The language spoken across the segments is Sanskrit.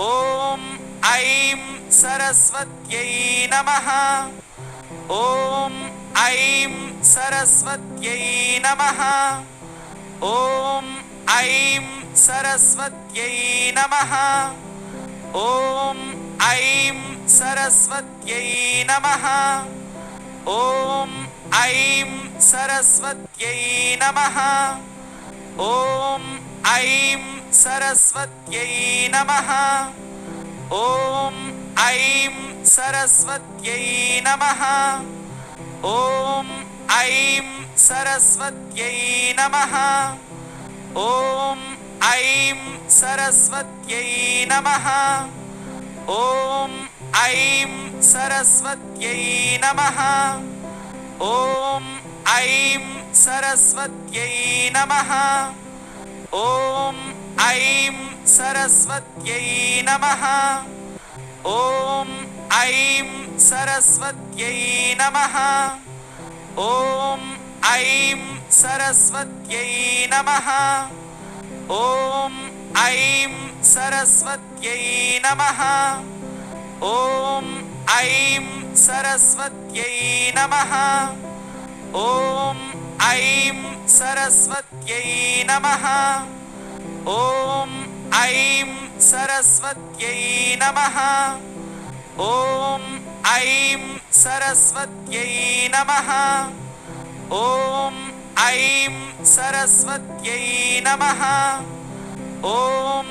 ॐ ऐं सरस्वत्यै नमः। ॐ ऐं सरस्वत्यै नमः। ॐ ऐं सरस्वत्यै नमः। ॐ ऐं सरस्वत्यै नमः। ॐ ऐं सरस्वत्यै नमः। ॐ ऐं సరస్వత్యై నమ ఓం ఐం సరస్వత్యై నమ ఓం ఐం సరస్వత్యై నమ ఓం ఐం సరస్వత్యై నమ ఓం ఐం సరస్వత్యై నమ ఓం ఐం సరస్వత్యై నమ ఓం ऐं सरस्वत्यै नमः। ॐ ऐं सरस्वत्यै नमः। ॐ ऐं सरस्वत्यै नमः। ॐ ऐं सरस्वत्यै नमः। ॐ ऐं सरस्वत्यै नमः। ॐ ऐं सरस्वत्यै नमः ॐ ऐं सरस्वत्यै नमः। ॐ ऐं सरस्वत्यै नमः। ॐ ऐं सरस्वत्यै नमः। ॐ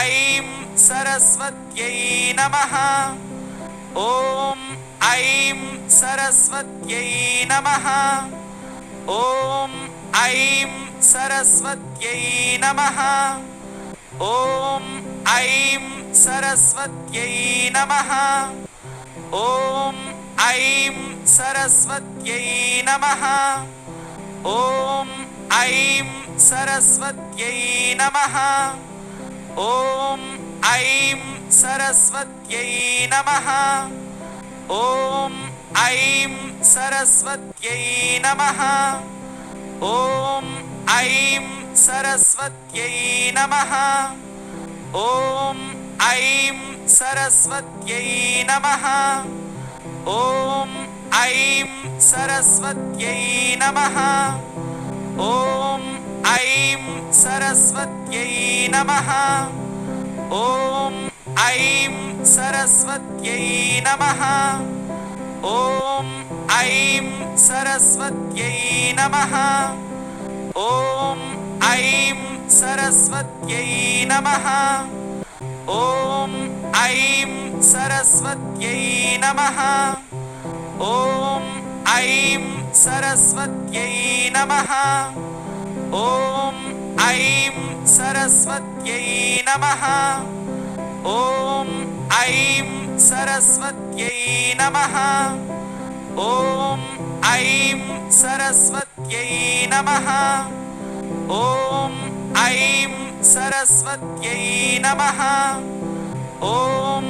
ऐं सरस्वत्यै नमः। ॐ ऐं सरस्वत्यै नमः। ॐ ऐं सरस्वत्यै नमः। ॐ ऐं सरस्वत्यै नमः। ॐ ऐं सरस्वत्यै नमः। ॐ ऐं सरस्वत्यै नमः। ॐ ऐं सरस्वत्यै नमः। ॐ ऐं सरस्वत्यै नमः। ॐ ऐं सरस्वत्यै नमः। ॐ ऐं सरस्वत्यै नमः। ॐ ऐं सरस्वत्यै नमः। ॐ ऐं सरस्वत्यै नमः। ॐ ऐं सरस्वत्यै नमः। ॐ ऐं सरस्वत्यै नमः ॐ ऐं सरस्वत्यै नमः। ॐ ऐं सरस्वत्यै नमः। ॐ ऐं सरस्वत्यै नमः। ॐ ऐं सरस्वत्यै नमः। ॐ ऐं सरस्वत्यै नमः। ॐ ऐं सरस्वत्यै नमः। ॐ ऐं सरस्वत्यै नमः। ॐ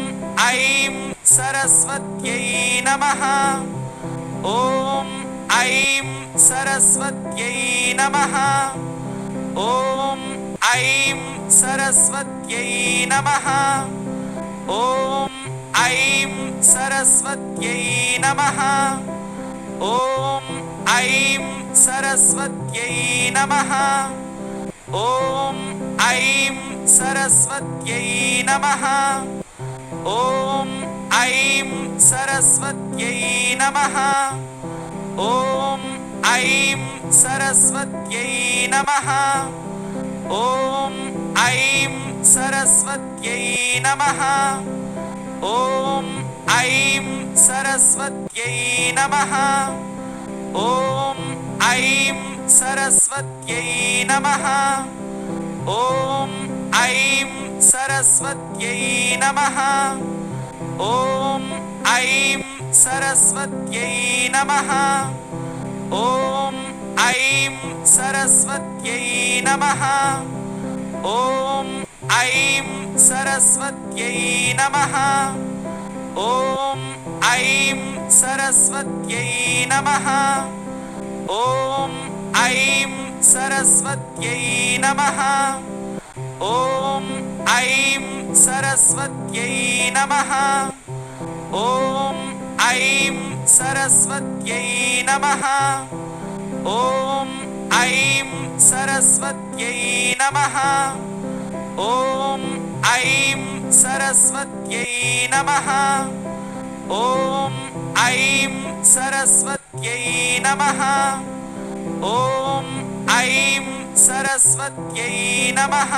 ऐं सरस्वत्यै नमः। ॐ ऐं सरस्वत्यै नमः। ॐ ऐं सरस्वत्यै नमः। ॐ ऐं सरस्वत्यै नमः ॐ ऐं सरस्वत्यै नमः। ॐ ऐं सरस्वत्यै नमः। ॐ ऐं सरस्वत्यै नमः। ॐ ऐं सरस्वत्यै नमः। ॐ ऐं सरस्वत्यै नमः। ॐ ऐं सरस्वत्यै नमः। ॐ ऐं सरस्वत्यै नमः। ॐ ऐं सरस्वत्यै नमः। ॐ ऐं सरस्वत्यै नमः। ॐ ऐं सरस्वत्यै नमः। ॐ ऐं सरस्वत्यै नमः ॐ ऐं सरस्वत्यै नमः। ॐ ऐं सरस्वत्यै नमः। ॐ ऐं सरस्वत्यै नमः। ॐ ऐं सरस्वत्यै नमः। ॐ ऐं सरस्वत्यै नमः। ॐ ऐं सरस्वत्यै नमः। ॐ ऐं सरस्वत्यै नमः। ॐ ऐं सरस्वत्यै नमः।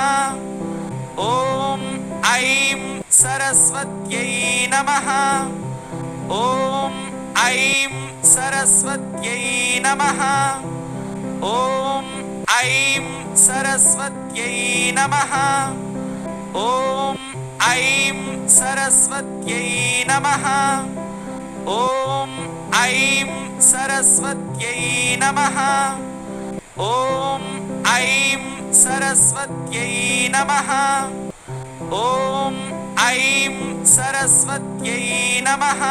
ॐ ऐं सरस्वत्यै नमः। ॐ ऐं सरस्वत्यै नमः। ॐ ऐं सरस्वत्यै नमः। ॐ ऐं सरस्वत्यै नमः। ॐ ऐं सरस्वत्यै नमः। ॐ ऐं सरस्वत्यै नमः। ॐ ऐं सरस्वत्यै नमः।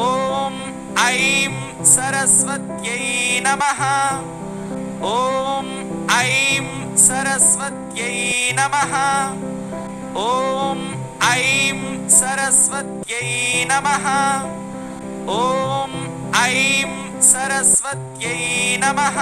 ॐ ऐं सरस्वत्यै नमः। ॐ ऐं सरस्वत्यै नमः ॐ ऐं सरस्वत्यै नमः। ॐ ऐं सरस्वत्यै नमः